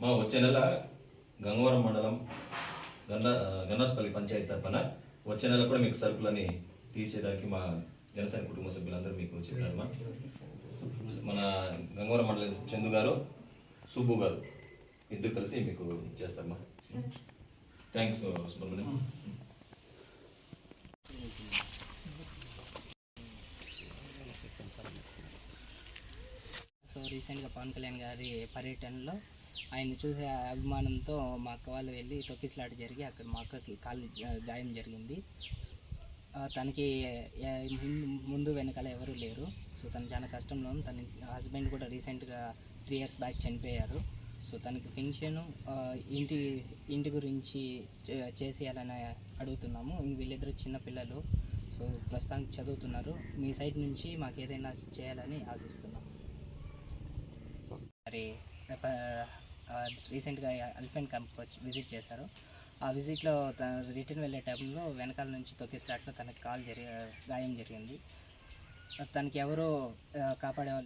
మా వచ్చే నెల గంగవరం మండలం గన్న గన్నాస్పల్లి పంచాయతీ తరఫున వచ్చే నెల కూడా మీకు సరుకులని తీసేదానికి మా జనసేన కుటుంబ సభ్యులందరూ మీకు చెప్పారు మన గంగవరం మండలం చందు గారు సుబ్బు గారు ఇద్దరు కలిసి మీకు చేస్తారమ్మా థ్యాంక్స్ సుబ్రహ్మణ్యం. Hmm. రీసెంట్గా పవన్ కళ్యాణ్ గారి పర్యటనలో ఆయన చూసే అభిమానంతో మా అక్క వాళ్ళు వెళ్ళి తొక్కిసలాట జరిగి అక్కడ మా అక్కకి కాలు గాయం జరిగింది. తనకి ముందు- వెనకాల ఎవరు లేరు. సో తను చాలా కష్టంలో తన హస్బెండ్ కూడా రీసెంట్గా త్రీ ఇయర్స్ బ్యాక్ చనిపోయారు. సో తనకి పెన్షన్ ఇంటి ఇంటి గురించి చే- చేసేయాలని అడుగుతున్నాము. వీళ్ళిద్దరు చిన్నపిల్లలు సో ప్రస్తుతానికి చదువుతున్నారు. మీ సైడ్ నుంచి మాకు ఏదైనా చేయాలని ఆశిస్తున్నాం. మరి రీసెంట్గా ఎలిఫెంట్ క్యాంప్ వచ్చి విజిట్ చేశారు. ఆ విజిట్లో రిటర్న్ వెళ్ళే టైంలో వెనకాల నుంచి తొక్కిసలాట్లో తనకి కాల్ జరిగి గాయం జరిగింది. తనకి ఎవరో కాపాడేవాళ్ళు కాపాడే వాళ్ళు